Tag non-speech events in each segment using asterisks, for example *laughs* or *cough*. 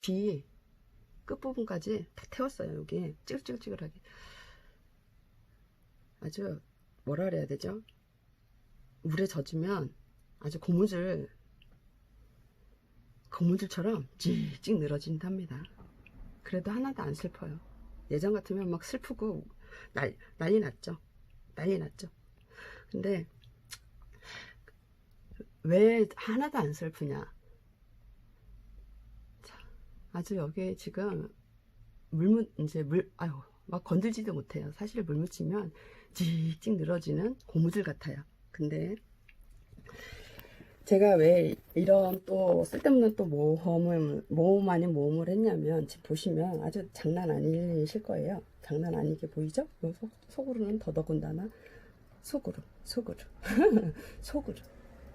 뒤 끝부분까지 다 태웠어요. 여기 찌글찌글찌글하게. 아주 뭐라 그래야 되죠? 물에 젖으면 아주 고무줄 고무줄처럼 찍찍 늘어진답니다. 그래도 하나도 안 슬퍼요. 예전 같으면 막 슬프고 날, 난리 났죠. 난리 났죠. 근데 왜 하나도 안 슬프냐? 자, 아주 여기에 지금 물묻 이제 물 아유 막 건들지도 못해요. 사실 물 묻히면 찍찍 늘어지는 고무줄 같아요. 근데 제가 왜 이런 또 쓸데없는 또 모험을 모험 아닌 모험을 했냐면 지금 보시면 아주 장난 아니실 거예요. 장난 아니게 보이죠? 요 속, 속으로는 더더군다나 속으로 속으로 *laughs* 속으로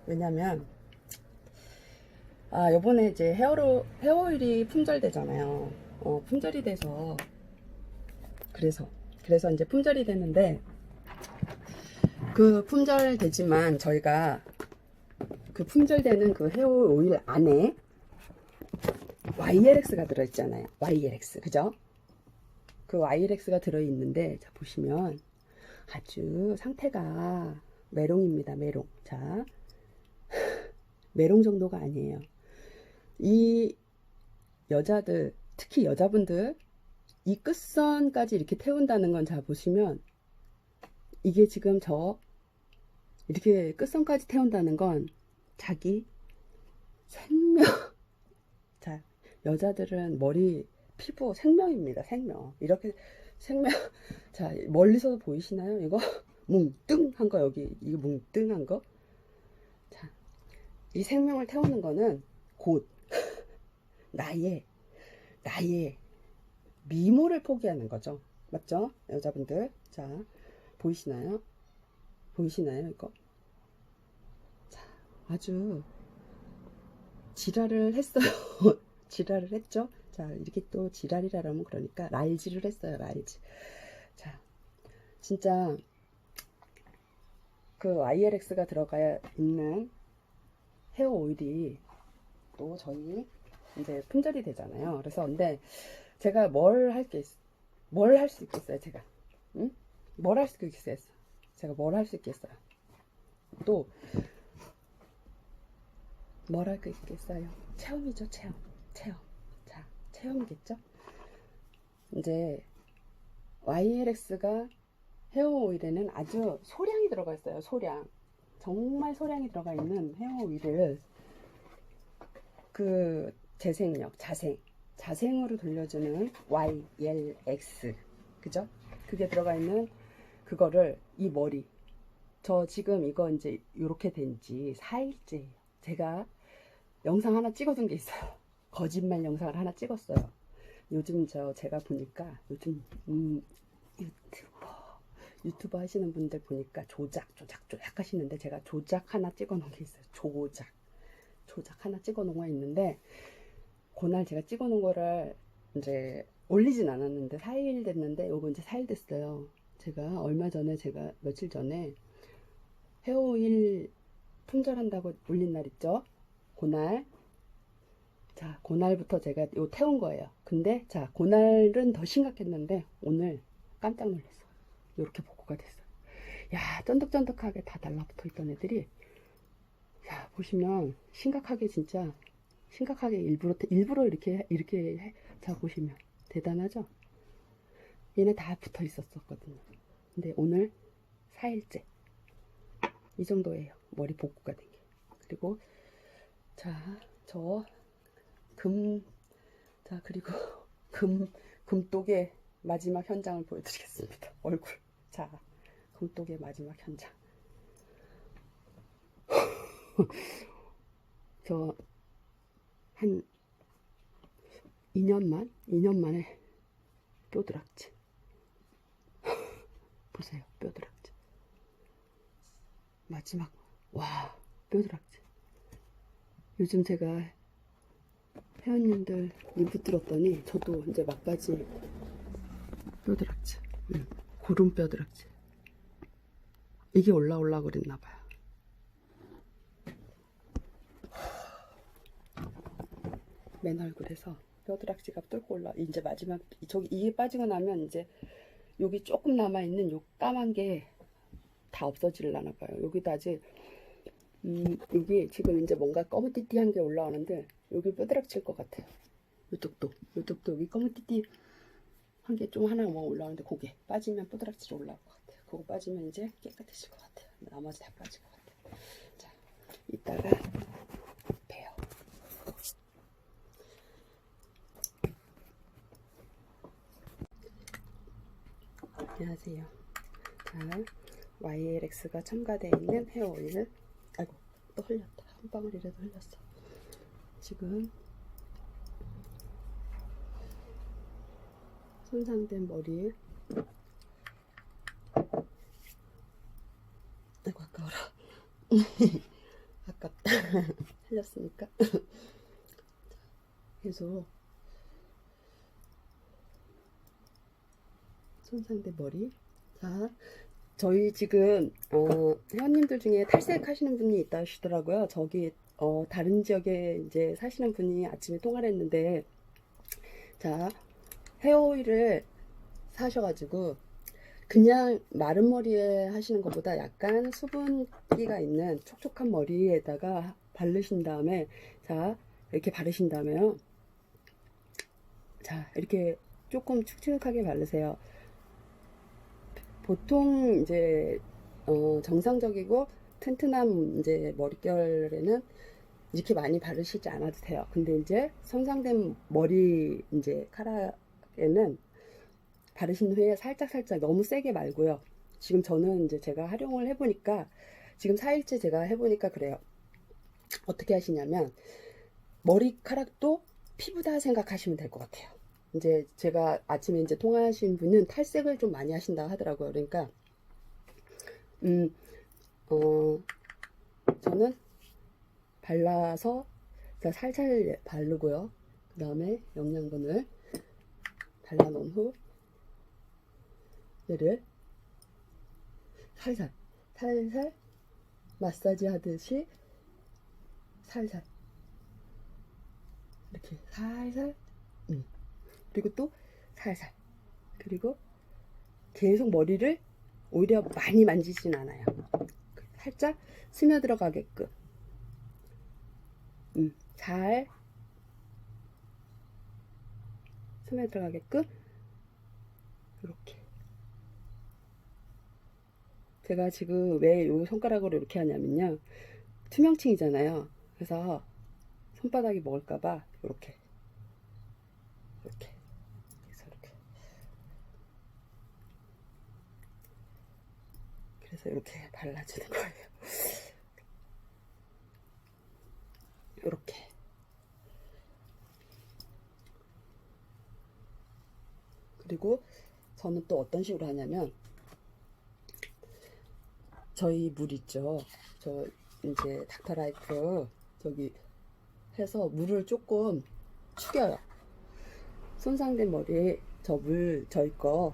왜냐면 아 요번에 이제 헤어로 헤어오일이 품절되잖아요. 어 품절이 돼서 그래서 그래서 이제 품절이 됐는데 그 품절되지만 저희가 그 품절되는 그 헤어 오일 안에 YLX가 들어있잖아요. YLX 그죠? 그 YLX가 들어있는데 자 보시면 아주 상태가 메롱입니다. 메롱. 자 *laughs* 메롱 정도가 아니에요. 이 여자들 특히 여자분들 이 끝선까지 이렇게 태운다는 건 자 보시면 이게 지금 저 이렇게 끝선까지 태운다는 건 자기 생명. *laughs* 자, 여자들은 머리, 피부 생명입니다. 생명. 이렇게 생명. *laughs* 자, 멀리서도 보이시나요? 이거 *laughs* 뭉뚱한 거 여기 이거 뭉뚱한 거. 자, 이 생명을 태우는 거는 곧 나의 나의 미모를 포기하는 거죠. 맞죠? 여자분들. 자, 보이시나요? 보이시나요? 이거? 아주 지랄을 했어요. *laughs* 지랄을 했죠. 자, 이렇게 또 지랄이라면 그러니까 라이즈를 했어요. 라이즈. 자, 진짜 그 ILX가 들어가 있는 헤어 오일이 또 저희 이제 품절이 되잖아요. 그래서 근데 제가 뭘 할 게 뭘 할 수 있겠어요, 제가. 응? 뭘 할 수 있겠어요? 제가 뭘 할 수 있겠어요? 또 뭘할거 있겠어요? 체험이죠, 체험. 체험. 자, 체험이겠죠? 이제 YLX가 헤어 오일에는 아주 소량이 들어가 있어요. 소량. 정말 소량이 들어가 있는 헤어 오일을 그 재생력, 자생, 자생으로 돌려주는 YLX. 그죠? 그게 들어가 있는 그거를 이 머리. 저 지금 이거 이제 이렇게 된 지 4일째예요. 제가 영상 하나 찍어둔 게 있어요. 거짓말 영상을 하나 찍었어요. 요즘 저 제가 보니까 요즘 음, 유튜버 유튜버 하시는 분들 보니까 조작 조작 조작 하시는데 제가 조작 하나 찍어 놓은 게 있어요. 조작 조작 하나 찍어 놓은 거 있는데 그날 제가 찍어놓은 거를 이제 올리진 않았는데 4일 됐는데 요거 이제 4일 됐어요. 제가 얼마 전에 제가 며칠 전에 헤어오일 품절한다고 올린 날 있죠? 그날. 자 그날부터 제가 요 태운 거예요. 근데 자 그날은 더 심각했는데 오늘 깜짝 놀랐어요. 이렇게 복구가 됐어요. 야 쫀득쫀득하게 다 달라붙어 있던 애들이. 야 보시면 심각하게 진짜 심각하게 일부러 일부러 이렇게 이렇게 해. 자 보시면 대단하죠 얘네 다 붙어 있었었거든요 근데 오늘 4일째 이 정도예요 머리 복구가 된 게 그리고 자, 저 금, 자, 그리고 *laughs* 금, 금독의 마지막 현장을 보여드리겠습니다. *laughs* 얼굴. 자, 금독의 마지막 현장. *laughs* 저, 한 2년만? 2년 만에 뼈드락지. *laughs* 보세요, 뼈드락지. 마지막, 와, 뼈드락지. 요즘 제가 회원님들 림프 뚫었더니 저도 이제 막바지 뼈드락지 응. 고름 뼈 드락지 이게 올라올라 그랬나 봐요 맨 얼굴에서 뼈드락지가 뚫고 올라 이제 마지막 저기 이게 빠지고 나면 이제 여기 조금 남아 있는 요 까만 게 다 없어질라나 봐요. 여기도 아직 음 여기 지금 이제 뭔가 검은띠띠한 게 올라오는데 여기 뼈드락질 것 같아요. 이쪽도 이쪽도 여기 검은띠띠 한 게 좀 하나 뭐 올라오는데 그게 빠지면 뼈드락질 올라올 것 같아요. 그거 빠지면 이제 깨끗해질 것 같아요. 나머지 다 빠질 것 같아요. 자 이따가 안녕하세요. 자, YLX가 첨가되어 있는 헤어 오일을 아이고 또 흘렸다. 한 방울이라도 흘렸어. 지금 손상된 머리에 아이고 아까워라. *laughs* 아깝다. *laughs* 흘렸으니까. *laughs* 계속 손상된 머리. 자, 저희 지금 어, 회원님들 중에 탈색하시는 분이 있다 하시더라고요. 저기 어, 다른 지역에 이제 사시는 분이 아침에 통화를 했는데, 자, 헤어오일을 사셔가지고 그냥 마른 머리에 하시는 것보다 약간 수분기가 있는 촉촉한 머리에다가 바르신 다음에 자 이렇게 바르신 다음에요. 자 이렇게 조금 축축하게 바르세요. 보통 이제 어, 정상적이고 튼튼한 이제 머릿결에는 이렇게 많이 바르시지 않아도 돼요. 근데 이제 손상된 머리 이제 카락에는 바르신 후에 살짝 살짝 너무 세게 말고요. 지금 저는 이제 제가 활용을 해보니까 지금 4일째 제가 해보니까 그래요. 어떻게 하시냐면 머리카락도 피부다 생각하시면 될 것 같아요. 이제 제가 아침에 이제 통화하신 분은 탈색을 좀 많이 하신다 하더라고요. 그러니까 음, 어, 저는 발라서 자, 살살 바르고요. 그 다음에 영양분을 발라놓은 후 얘를 살살 살살 마사지 하듯이 살살 이렇게 살살 음. 그리고 또 살살. 그리고 계속 머리를 오히려 많이 만지진 않아요. 살짝 스며들어가게끔. 음, 잘 스며들어가게끔. 이렇게. 제가 지금 왜이 손가락으로 이렇게 하냐면요. 투명층이잖아요. 그래서 손바닥이 먹을까봐 이렇게 그래서 이렇게 그래서 이렇게 발라주는 거예요. *laughs* 이렇게. 그리고 저는 또 어떤 식으로 하냐면 저희 물 있죠. 저 이제 닥터라이프 저기 해서 물을 조금 축여요. 손상된 머리에 저 물 저희 거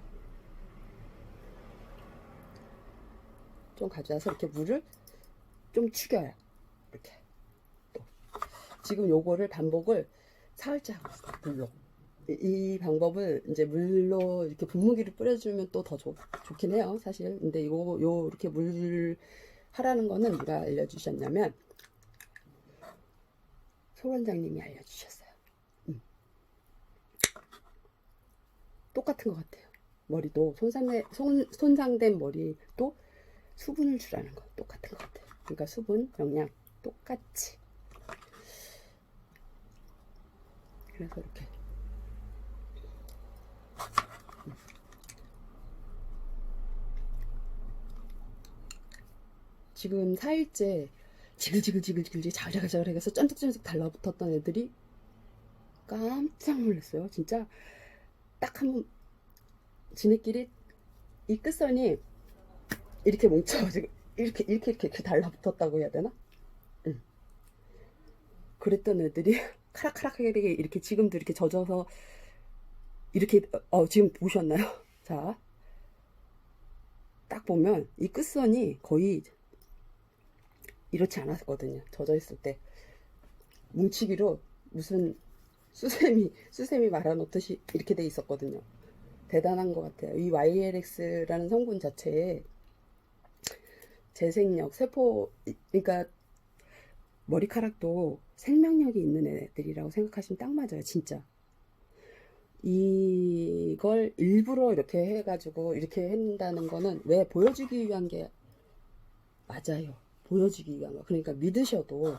좀 가져와서 이렇게 물을 좀 축여요. 이렇게. 또. 지금 요거를 반복을 사흘째 하고 있어요 물로 이, 이 방법을 이제 물로 이렇게 분무기를 뿌려주면 또 더 좋긴 해요 사실. 근데 이거 요 이렇게 물 하라는 거는 누가 알려주셨냐면 소 원장님이 알려주셨어요. 음. 똑같은 것 같아요. 머리도 손상된, 손, 손상된 머리도 수분을 주라는 거 똑같은 것 같아요. 그러니까 수분 영양 똑같이. 그래서 이렇게. 지금 4일째 지글지글지글지글 자글자글 해서 쫀득쫀득 달라붙었던 애들이 깜짝 놀랐어요. 진짜 딱 한 번 지네끼리 이 끝선이 이렇게 뭉쳐가지고 이렇게 이렇게 이렇게, 이렇게 달라붙었다고 해야 되나? 응. 그랬던 애들이 *laughs* 카락카락하게 이렇게 지금도 이렇게 젖어서 이렇게 어 지금 보셨나요? *laughs* 자, 딱 보면 이 끝선이 거의 이렇지 않았거든요. 젖어 있을 때 뭉치기로 무슨 수세미 수세미 말아놓듯이 이렇게 돼 있었거든요. 대단한 것 같아요. 이 YLX라는 성분 자체에 재생력, 세포, 그러니까 머리카락도 생명력이 있는 애들이라고 생각하시면 딱 맞아요, 진짜. 이걸 일부러 이렇게 해가지고 이렇게 한다는 거는 왜 보여주기 위한 게 맞아요. 보여주기 위한 거. 그러니까 믿으셔도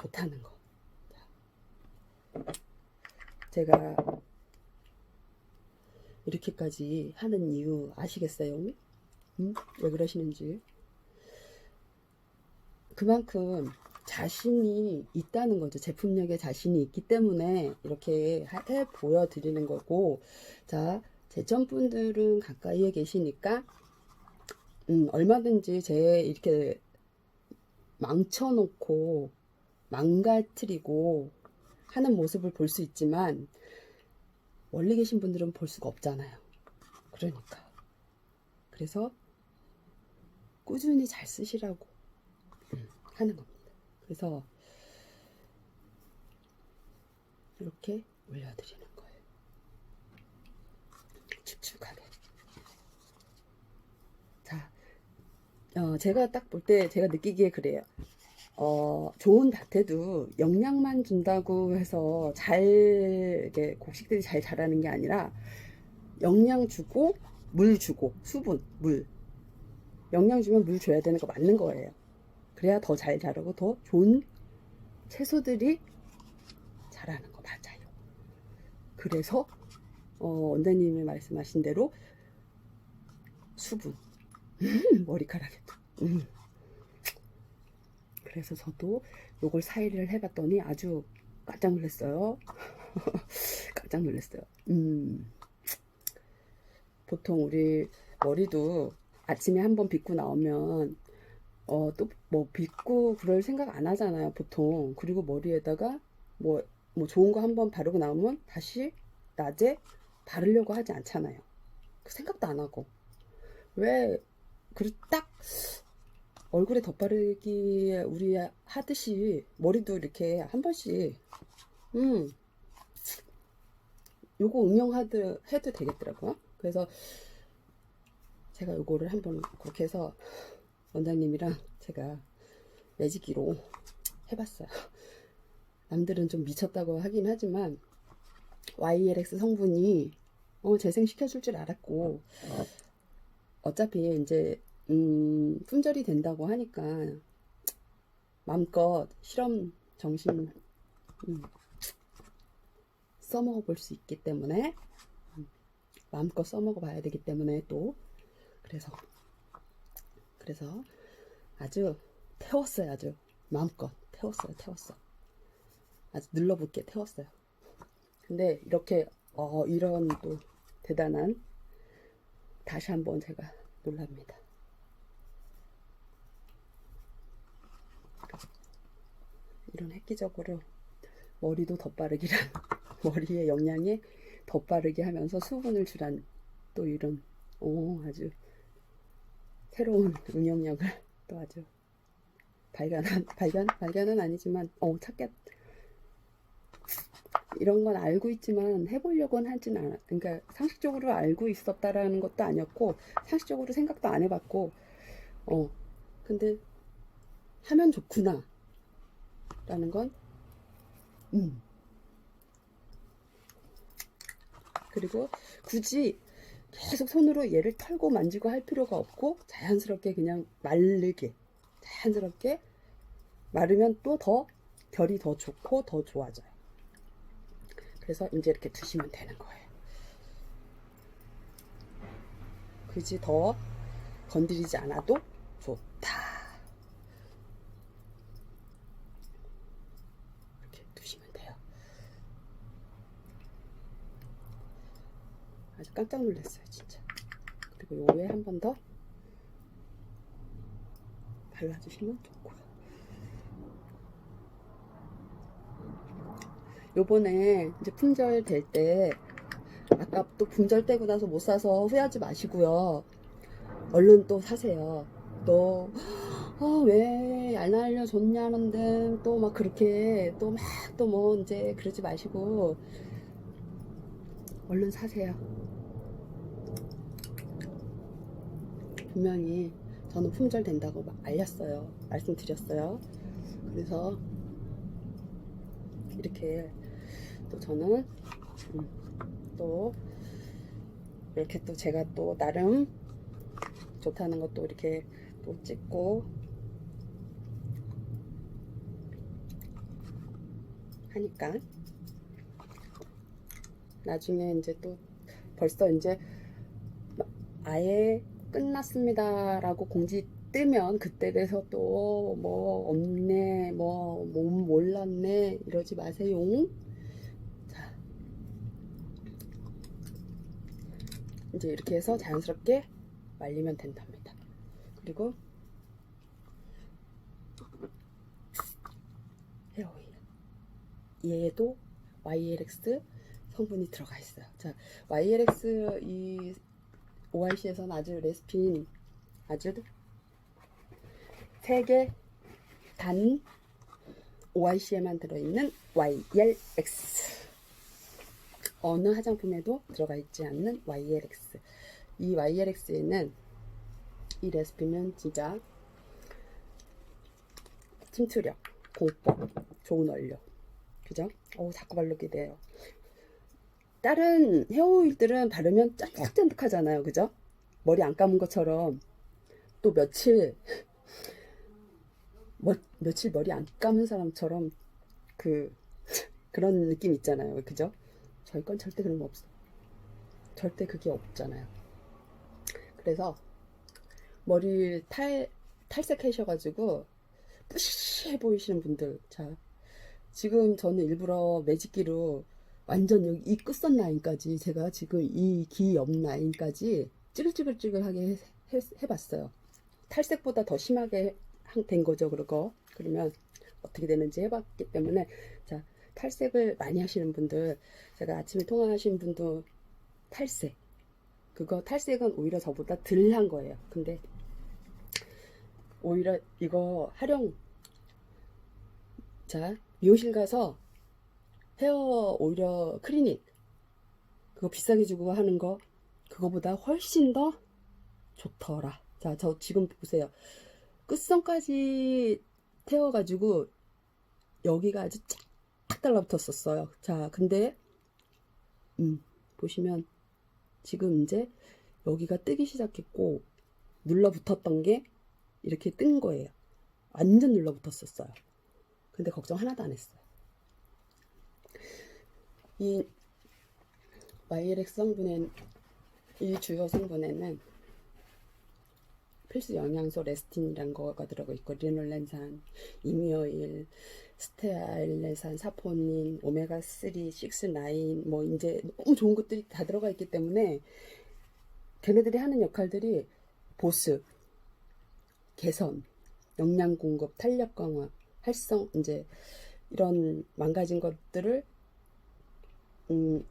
좋다는 거. 제가 이렇게까지 하는 이유 아시겠어요? 응? 왜 그러시는지. 그만큼 자신이 있다는 거죠. 제품력에 자신이 있기 때문에 이렇게 해 보여드리는 거고. 자, 제천분들은 가까이에 계시니까, 음, 얼마든지 제 이렇게 망쳐놓고, 망가뜨리고 하는 모습을 볼 수 있지만, 멀리 계신 분들은 볼 수가 없잖아요. 그러니까. 그래서 꾸준히 잘 쓰시라고 음, 하는 겁니다. 그래서 이렇게 올려드리는 거예요. 축축하게. 자, 어, 제가 딱 볼 때 제가 느끼기에 그래요. 어, 좋은 밭에도 영양만 준다고 해서 잘, 이렇게 곡식들이 잘 자라는 게 아니라 영양 주고 물 주고 수분, 물. 영양 주면 물 줘야 되는 거 맞는 거예요. 그래야 더 잘 자라고 더 좋은 채소들이 자라는 거 맞아요. 그래서 어, 원장님이 말씀하신 대로 수분, 음, 머리카락에도. 음. 그래서 저도 요걸 사일을 해봤더니 아주 깜짝 놀랐어요. *laughs* 깜짝 놀랐어요. 음. 보통 우리 머리도 아침에 한 번 빗고 나오면 어, 또 뭐 빗고 그럴 생각 안 하잖아요, 보통. 그리고 머리에다가 뭐, 뭐 좋은 거 한번 바르고 나오면 다시 낮에 바르려고 하지 않잖아요. 그 생각도 안 하고. 왜, 그리 딱 얼굴에 덧바르기 우리 하듯이 머리도 이렇게 한 번씩, 음, 요거 응용하드 해도 되겠더라고요. 그래서 제가 요거를 한번 그렇게 해서 원장님이랑 제가 매직기로 해봤어요. 남들은 좀 미쳤다고 하긴 하지만 YLX 성분이 어, 재생시켜줄 줄 알았고 어차피 이제 음, 품절이 된다고 하니까 마음껏 실험 정신 음, 써먹어 볼 수 있기 때문에 음, 마음껏 써먹어 봐야 되기 때문에 또 그래서 그래서 아주 태웠어요 아주. 마음껏 태웠어요 태웠어. 아주 눌러붙게 태웠어요. 근데 이렇게 어 이런 또 대단한 다시 한번 제가 놀랍니다. 이런 획기적으로 머리도 덧바르기란 *laughs* 머리에 영양에 덧바르게 하면서 수분을 주란 또 이런 오 아주 새로운 응용력을 *laughs* 또 아주 발견한 발견 발견은 아니지만 어 찾겠 이런 건 알고 있지만 해보려고는 하진 않아 그러니까 상식적으로 알고 있었다라는 것도 아니었고 상식적으로 생각도 안 해봤고 어 근데 하면 좋구나 라는 건 음. 그리고 굳이 계속 손으로 얘를 털고 만지고 할 필요가 없고 자연스럽게 그냥 마르게 자연스럽게 마르면 또 더 결이 더 좋고 더 좋아져요. 그래서 이제 이렇게 두시면 되는 거예요. 굳이 더 건드리지 않아도 좋다. 이렇게 두시면 돼요. 아주 깜짝 놀랐어요, 진짜. 그리고 요에 한 번 더 발라주시면 좋고요. 요번에 이제 품절 될 때, 아까 또 품절 떼고 나서 못 사서 후회하지 마시고요. 얼른 또 사세요. 또, 어, 왜안 알려줬냐는데 또 막 그렇게 또 막 또 뭐 이제 그러지 마시고 얼른 사세요. 분명히 저는 품절 된다고 막 알렸어요. 말씀드렸어요. 그래서 이렇게 또 저는 음, 또 이렇게 또 제가 또 나름 좋다는 것도 이렇게 또 찍고 하니까 나중에 이제 또 벌써 이제 아예 끝났습니다 라고 공지 뜨면 그때 돼서 또 뭐 없네 뭐몸 몰랐네 이러지 마세요. 자 이제 이렇게 해서 자연스럽게 말리면 된답니다. 그리고 헤어오일 얘도 YLX 성분이 들어가 있어요. 자 YLX 이 OIC에서는 아주 레시피인 아주 세개 단 OIC에만 들어있는 YLX 어느 화장품에도 들어가 있지 않는 YLX 이 YLX에는 이 레시피는 진짜 침투력, 공법, 좋은 원료. 그죠? 어 자꾸 바르게 돼요 다른 헤어오일들은 바르면 쫀득쫀득하잖아요. 그죠? 머리 안 감은 것처럼. 또 며칠 뭐, 며칠 머리 안 감은 사람처럼 그 그런 느낌 있잖아요. 그죠? 저희 건 절대 그런 거 없어. 절대 그게 없잖아요. 그래서 머리 탈 탈색하셔가지고 뿌시해 보이시는 분들. 자 지금 저는 일부러 매직기로 완전 여기 이 끝선 라인까지 제가 지금 이귀옆 라인까지 찌글찌글찌글하게 해, 해, 해봤어요. 탈색보다 더 심하게 한- 된 거죠 그거. 그러면 어떻게 되는지 해봤기 때문에 자 탈색을 많이 하시는 분들 제가 아침에 통화하신 분도 탈색. 그거 탈색은 오히려 저보다 덜 한 거예요. 근데 오히려 이거 활용. 자 미용실 가서 헤어 오히려 클리닉 그거 비싸게 주고 하는 거 그거보다 훨씬 더 좋더라. 자 저 지금 보세요. 끝선까지 태워가지고 여기가 아주 쫙 달라붙었었어요. 자 근데 음 보시면 지금 이제 여기가 뜨기 시작했고 눌러붙었던 게 이렇게 뜬 거예요. 완전 눌러붙었었어요. 근데 걱정 하나도 안 했어요 이 YLX 성분엔 이 주요 성분에는 필수 영양소 레스틴이란 거가 들어가 있고 리놀렌산, 이미오일, 스테아일레산, 사포닌, 오메가 3, 6, 9, 뭐 이제 너무 좋은 것들이 다 들어가 있기 때문에 걔네들이 하는 역할들이 보습, 개선, 영양 공급, 탄력 강화, 활성 이제 이런 망가진 것들을 음,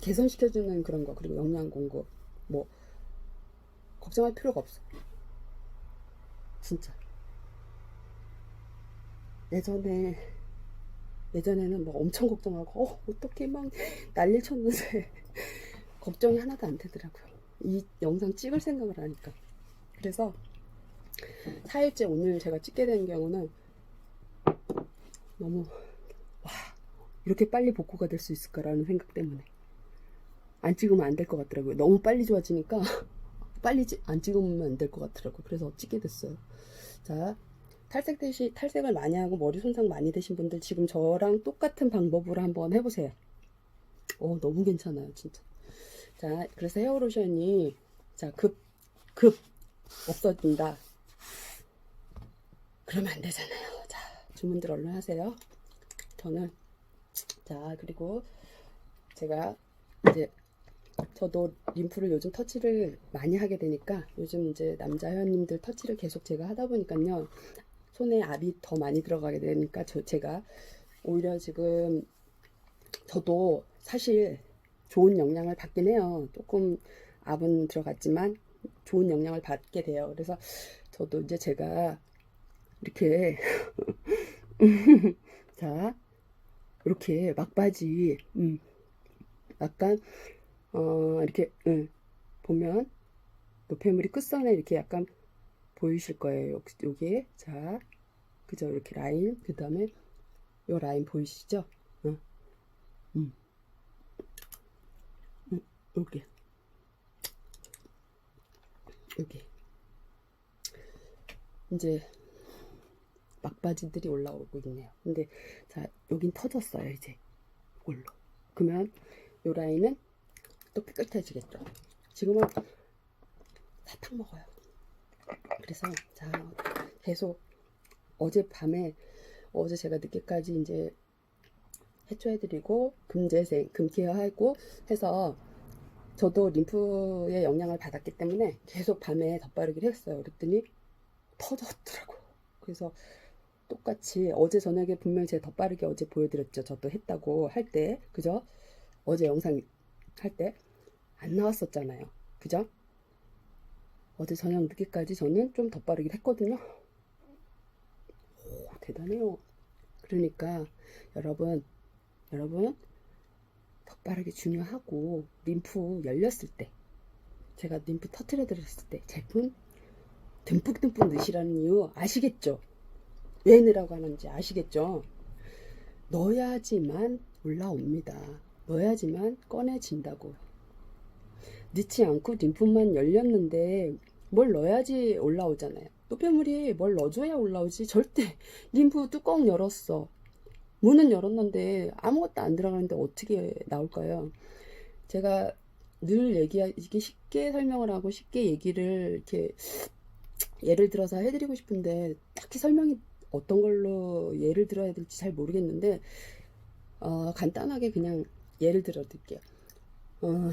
개선시켜주는 그런 거 그리고 영양 공급 뭐 걱정할 필요가 없어. 진짜. 예전에 예전에는 뭐 엄청 걱정하고 어 어떻게 막 난리 쳤는데 *laughs* 걱정이 하나도 안 되더라고요. 이 영상 찍을 생각을 하니까. 그래서 4일째 오늘 제가 찍게 된 경우는 너무 와 이렇게 빨리 복구가 될 수 있을까라는 생각 때문에 안 찍으면 안 될 것 같더라고요. 너무 빨리 좋아지니까 *laughs* 빨리 찌- 안 찍으면 안 될 것 같더라고요. 그래서 찍게 됐어요. 자, 탈색 대시 탈색을 많이 하고 머리 손상 많이 되신 분들 지금 저랑 똑같은 방법으로 한번 해보세요. 어, 너무 괜찮아요, 진짜. 자, 그래서 헤어로션이 자, 급, 급 없어진다. 그러면 안 되잖아요. 자, 주문들 얼른 하세요. 저는 자, 그리고 제가 이제 저도 림프를 요즘 터치를 많이 하게 되니까 요즘 이제 남자 회원님들 터치를 계속 제가 하다 보니까요 손에 압이 더 많이 들어가게 되니까 저 제가 오히려 지금 저도 사실 좋은 영향을 받긴 해요 조금 압은 들어갔지만 좋은 영향을 받게 돼요. 그래서 저도 이제 제가 이렇게 *laughs* 자 이렇게 막바지 음, 약간 어 이렇게 음, 보면 노폐물이 끝선에 이렇게 약간 보이실 거예요. 요- 요게 자 그죠 이렇게 라인 그 다음에 요 라인 보이시죠? 어. 음. 음, 여기 여기 이제 막바지들이 올라오고 있네요. 근데 자 여긴 터졌어요 이제 이걸로. 그러면 요 라인은 또 깨끗해지겠죠. 지금은 사탕 먹어요. 그래서 자 계속 어제 밤에 어제 제가 늦게까지 이제 해초해드리고 금재생 금케어하고 해서 저도 림프의 영향을 받았기 때문에 계속 밤에 덧바르기를 했어요. 그랬더니 터졌더라고. 그래서 똑같이 어제 저녁에 분명히 제가 덧바르기 어제 보여드렸죠. 저도 했다고 할 때, 그죠? 어제 영상 할 때 안 나왔었잖아요. 그죠? 어제 저녁 늦게까지 저는 좀 덧바르기를 했거든요. 오, 대단해요. 그러니까 여러분, 여러분 덧바르기 중요하고 림프 열렸을 때 제가 림프 터트려 드렸을 때 제품 듬뿍듬뿍 넣으시라는 이유 아시겠죠? 왜 넣으라고 하는지 아시겠죠? 넣어야지만 올라옵니다. 넣어야지만 꺼내진다고. 넣지 않고 림프만 열렸는데 뭘 넣어야지 올라오잖아요. 노폐물이 뭘 넣어줘야 올라오지. 절대 림프 뚜껑 열었어. 문은 열었는데 아무것도 안 들어가는데 어떻게 나올까요? 제가 늘 얘기하기 쉽게 설명을 하고 쉽게 얘기를 이렇게 예를 들어서 해드리고 싶은데 딱히 설명이 어떤 걸로 예를 들어야 될지 잘 모르겠는데 어, 간단하게 그냥 예를 들어 드릴게요. 어,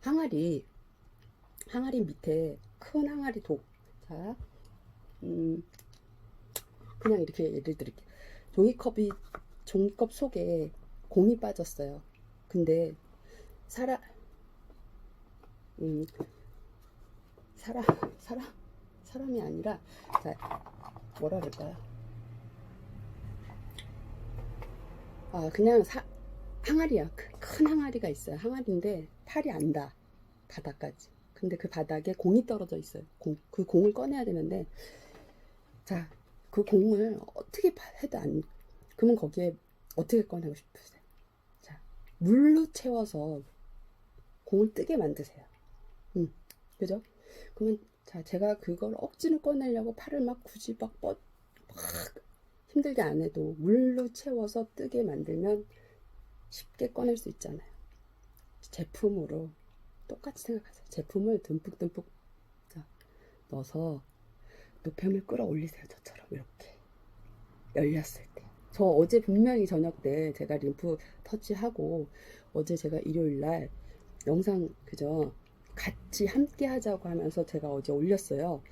항아리 항아리 밑에 큰 항아리 독. 자, 음, 그냥 이렇게 예를 드릴게요. 종이컵이 종이컵 속에 공이 빠졌어요. 근데 사람 음 사람 사람 사람이 아니라 자 뭐라 그럴까요? 아 그냥 사 항아리야 큰- 큰 항아리가 있어요. 항아리인데 팔이 안다 바닥까지. 근데 그 바닥에 공이 떨어져 있어요. 공, 그 공을 꺼내야 되는데 자 그 공을 어떻게 봐- 해도 안 그러면 거기에 어떻게 꺼내고 싶으세요? 자 물로 채워서 공을 뜨게 만드세요. 음, 그죠? 그러면 자 제가 그걸 억지로 꺼내려고 팔을 막 굳이 막, 뻗, 막 힘들게 안 해도 물로 채워서 뜨게 만들면 쉽게 꺼낼 수 있잖아요. 제품으로 똑같이 생각하세요. 제품을 듬뿍듬뿍 자, 넣어서 노폐물 끌어올리세요. 저처럼 이렇게 열렸을 때. 저 어제 분명히 저녁 때 제가 림프 터치하고 어제 제가 일요일 날 영상 그죠 같이 함께 하자고 하면서 제가 어제 올렸어요.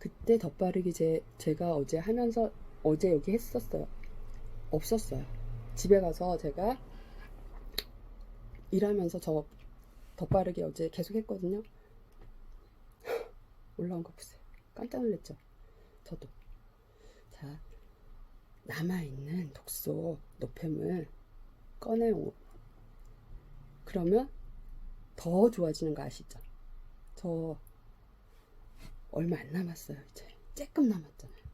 그때 덧바르기 제, 제가 어제 하면서 어제 여기 했었어요. 없었어요. 집에 가서 제가 일하면서 저 덧바르기 어제 계속 했거든요. *laughs* 올라온 거 보세요. 깜짝 놀랐죠? 저도. 자, 남아있는 독소, 노폐물 꺼내오. 그러면 더 좋아지는 거 아시죠? 저 얼마 안 남았어요, 이제. 조금 남았잖아요.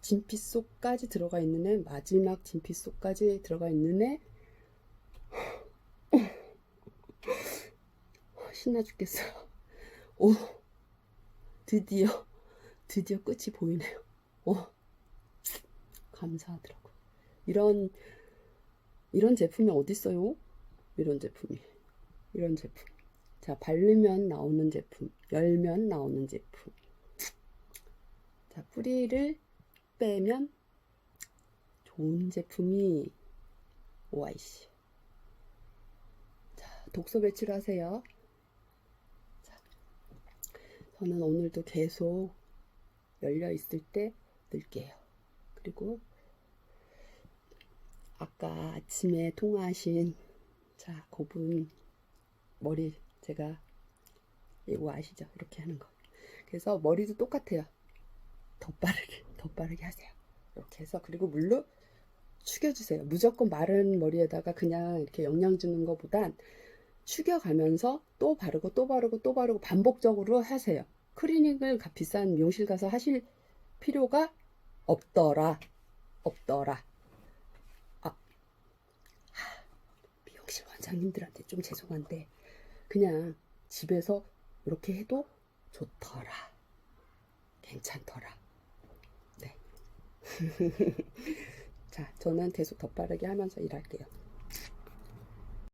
진피 속까지 들어가 있는 애, 마지막 진피 속까지 들어가 있는 애, 신나 죽겠어요. 오, 드디어, 드디어 끝이 보이네요. 오, 감사하더라고요. 이런, 이런 제품이 어딨어요? 이런 제품이. 이런 제품. 자, 바르면 나오는 제품. 열면 나오는 제품. 자, 뿌리를 빼면 좋은 제품이 오아이씨. 자, 독소 배출하세요. 자, 저는 오늘도 계속 열려 있을 때 넣을게요. 그리고 아까 아침에 통화하신 자, 그분 머리 제가 이거 아시죠? 이렇게 하는 거. 그래서 머리도 똑같아요. 더 빠르게, 더 빠르게 하세요. 이렇게 해서 그리고 물로 축여주세요. 무조건 마른 머리에다가 그냥 이렇게 영양 주는 것보단 축여가면서 또 바르고 또 바르고 또 바르고 반복적으로 하세요. 클리닉을 가- 비싼 미용실 가서 하실 필요가 없더라. 없더라. 아, 하, 미용실 원 장님들한테 좀 죄송한데 그냥 집에서 이렇게 해도 좋더라. 괜찮더라. 네. *laughs* 자, 저는 계속 더 빠르게 하면서 일할게요.